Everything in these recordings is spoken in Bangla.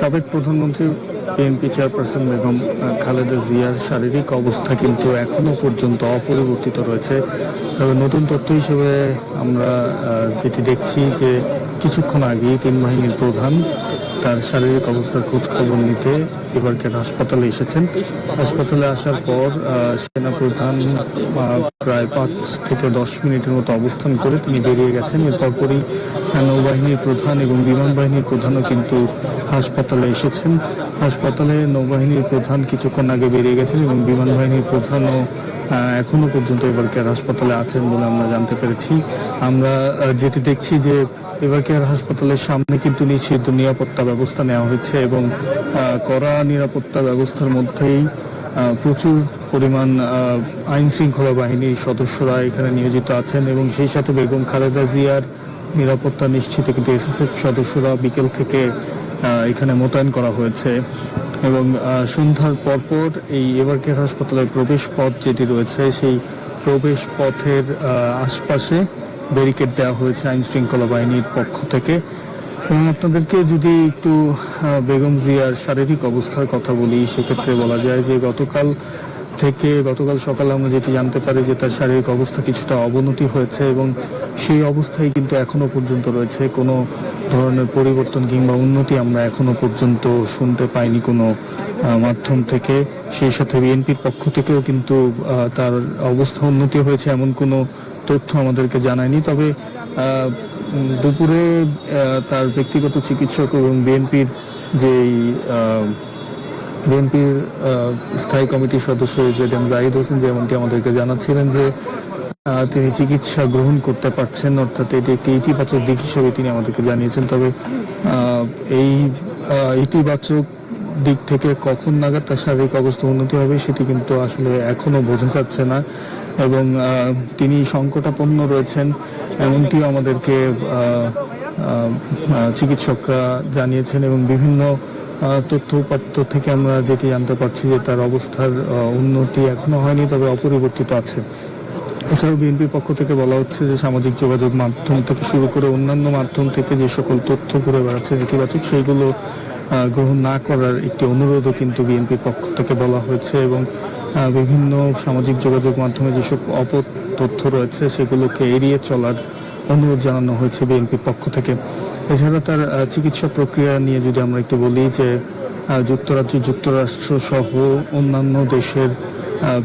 সাবেক প্রধানমন্ত্রী বিএনপি চেয়ারপারসন বেগম খালেদা জিয়ার শারীরিক অবস্থা কিন্তু এখনও পর্যন্ত অপরিবর্তিত রয়েছে। তবে নতুন তথ্য হিসেবে আমরা যেটি দেখছি যে কিছুক্ষণ আগেই তিন বাহিনীর প্রধান তার শারীরিক অবস্থার খোঁজ খবর নিতে এবারকার হাসপাতালে এসেছেন। হাসপাতালে আসার পর আহ, সেনা প্রধান প্রায় পাঁচ থেকে দশ মিনিটের মতো অবস্থান করে তিনি বেরিয়ে গেছেন। এরপর পরই নৌবাহিনীর প্রধান এবং বিমান বাহিনীর প্রধানও কিন্তু হাসপাতালে এসেছেন। হাসপাতালে নৌবাহিনীর প্রধান কিছুক্ষণ আগে বেরিয়ে গেছেন এবং বিমান বাহিনীর প্রধানও এখনও পর্যন্ত এবারকার হাসপাতালে আছেন বলে আমরা জানতে পেরেছি। আমরা যেটি দেখছি যে এবারকার হাসপাতালের সামনে কিন্তু নিশ্চিত নিরাপত্তা ব্যবস্থা নেওয়া হয়েছে এবং কড়া নিরাপত্তা ব্যবস্থার মধ্যেই প্রচুর পরিমাণ আইন শৃঙ্খলা বাহিনীর সদস্যরা এখানে নিয়োজিত আছেন এবং সেই সাথে বেগম খালেদা জিয়ার নিরাপত্তা নিশ্চিত কিন্তু এসএসএফ সদস্যরা বিকেল থেকে এখানে মোতায়েন করা হয়েছে এবং সন্ধ্যার পরপর এই এবারকের হাসপাতালের প্রবেশ পথ যেটি রয়েছে, সেই প্রবেশ পথের আশপাশে ব্যারিকেড দেওয়া হয়েছে আইন শৃঙ্খলা বাহিনীর পক্ষ থেকে। এবং আপনাদেরকে যদি একটু বেগম জিয়ার শারীরিক অবস্থার কথা বলি, সেক্ষেত্রে বলা যায় যে গতকাল থেকে গতকাল সকালে আমরা যেটি জানতে পারি যে তার শারীরিক অবস্থা কিছুটা অবনতি হয়েছে এবং সেই অবস্থায় কিন্তু এখনও পর্যন্ত রয়েছে। কোনো ধরনের পরিবর্তন কিংবা উন্নতি আমরা এখনও পর্যন্ত শুনতে পাইনি কোনো মাধ্যম থেকে। সেই সাথে বিএনপির পক্ষ থেকেও কিন্তু তার অবস্থা উন্নতি হয়েছে এমন কোনো তথ্য আমাদেরকে জানায়নি। তবে দুপুরে তার ব্যক্তিগত চিকিৎসক এবং বিএনপির যেই বিএনপির স্থায়ী কমিটির সদস্য জেডএম জাহিদ হোসেন যেমনটি আমাদেরকে জানাচ্ছিলেন যে তিনি চিকিৎসা গ্রহণ করতে পারছেন, অর্থাৎ এটি একটি ইতিবাচক দিক হিসেবে তিনি আমাদেরকে জানিয়েছেন। তবে এই ইতিবাচক দিক থেকে কখন নাগাদ তার শারীরিক অবস্থা উন্নতি হবে সেটি কিন্তু আসলে এখনও বোঝা যাচ্ছে না এবং তিনি সংকটাপন্ন রয়েছেন এমনটিও আমাদেরকে চিকিৎসকরা জানিয়েছেন এবং বিভিন্ন তথ্য উপাত্ত থেকে আমরা যেটি জানতে পারছি যে তার অবস্থার উন্নতি এখনও হয়নি, তবে অপরিবর্তিত আছে। এছাড়াও বিএনপির পক্ষ থেকে বলা হচ্ছে যে সামাজিক যোগাযোগ মাধ্যম থেকে শুরু করে অন্যান্য মাধ্যম থেকে যে সকল তথ্য ঘুরে বেড়াচ্ছে নেতিবাচক, সেইগুলো গ্রহণ না করার একটি অনুরোধও কিন্তু বিএনপির পক্ষ থেকে বলা হয়েছে এবং বিভিন্ন সামাজিক যোগাযোগ মাধ্যমে যেসব অপ তথ্য রয়েছে সেগুলোকে এড়িয়ে চলার অনুরোধ জানানো হয়েছে বিএনপির পক্ষ থেকে। এছাড়া তার চিকিৎসা প্রক্রিয়া নিয়ে যদি আমরা একটু বলি যে যুক্তরাজ্য, যুক্তরাষ্ট্র সহ অন্যান্য দেশের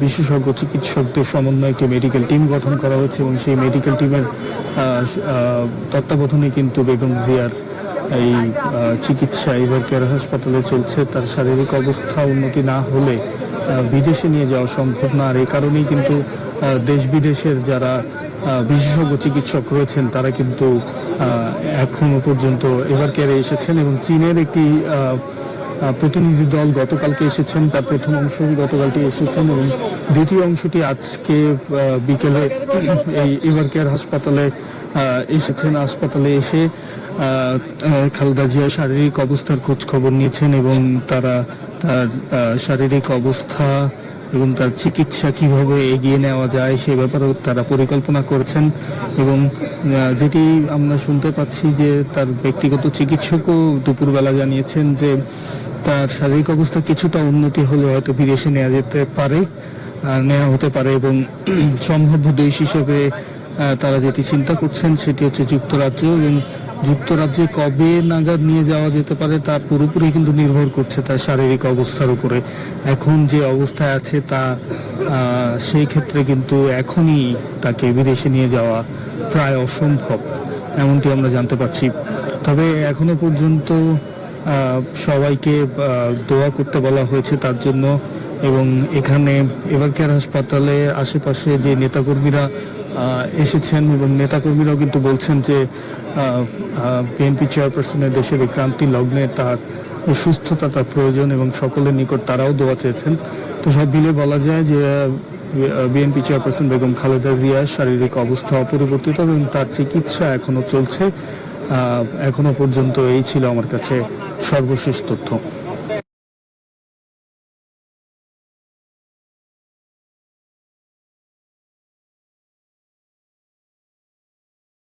বিশেষজ্ঞ চিকিৎসকদের সমন্বয়ে একটি মেডিকেল টিম গঠন করা হয়েছে এবং সেই মেডিকেল টিমের তত্ত্বাবধানে কিন্তু বেগম জিয়ার এই চিকিৎসা এবার কেয়ার হাসপাতালে চলছে। তার শারীরিক অবস্থা উন্নতি না হলে বিদেশে নিয়ে যাওয়া সম্ভব না। আর এই কারণেই কিন্তু দেশ বিদেশের যারা বিশেষজ্ঞ চিকিৎসক রয়েছেন, তারা কিন্তু এখনও পর্যন্ত এবার কেয়ারে এসেছেন এবং চীনের একটি প্রতিনিধি দল গতকালকে এসেছেন, তার প্রথম অংশ গতকালটি এসেছেন এবং দ্বিতীয় অংশটি আজকে বিকেলে এই এবার কেয়ার হাসপাতালে এসেছেন। হাসপাতালে এসে খালেদা জিয়ার শারীরিক অবস্থার খোঁজ খবর নিয়েছেন এবং তারা তার শারীরিক অবস্থা এবং তার চিকিৎসা কীভাবে এগিয়ে নেওয়া যায় সে ব্যাপারেও তারা পরিকল্পনা করছেন এবং যেটি আমরা শুনতে পাচ্ছি যে তার ব্যক্তিগত চিকিৎসকও দুপুরবেলা জানিয়েছেন যে তার শারীরিক অবস্থা কিছুটা উন্নতি হলে হয়তো বিদেশে নেওয়া যেতে পারে নেওয়া হতে পারে এবং সম্ভাব্য দেশ হিসেবে তারা যেটি চিন্তা করছেন সেটি হচ্ছে যুক্তরাজ্য এবং যুক্তরাজ্যে কবে নাগাদ নিয়ে যাওয়া যেতে পারে তা পুরোপুরি কিন্তু নির্ভর করছে তার শারীরিক অবস্থার উপরে। এখন যে অবস্থায় আছে তা সেই ক্ষেত্রে কিন্তু এখনই তাকে বিদেশে নিয়ে যাওয়া প্রায় অসম্ভব, এমনটি আমরা জানতে পারছি। তবে এখনও পর্যন্ত সবাইকে দোয়া করতে বলা হয়েছে তার জন্য এবং এখানে এভারকেয়ার হাসপাতালে আশেপাশে যে নেতাকর্মীরা এসেছেন এবং নেতাকর্মীরাও কিন্তু বলছেন যে বিএনপি চেয়ারপারসনের দেশের এই ক্রান্তি লগ্নে তার সুস্থতা, তার প্রয়োজন এবং সকলের নিকট তারাও দোয়া চেয়েছেন। তো সব মিলে বলা যায় যে বিএনপি চেয়ারপারসন বেগম খালেদা জিয়ার শারীরিক অবস্থা অপরিবর্তিত এবং তার চিকিৎসা এখনও চলছে। এখনও পর্যন্ত এই ছিল আমার কাছে সর্বশেষ তথ্য।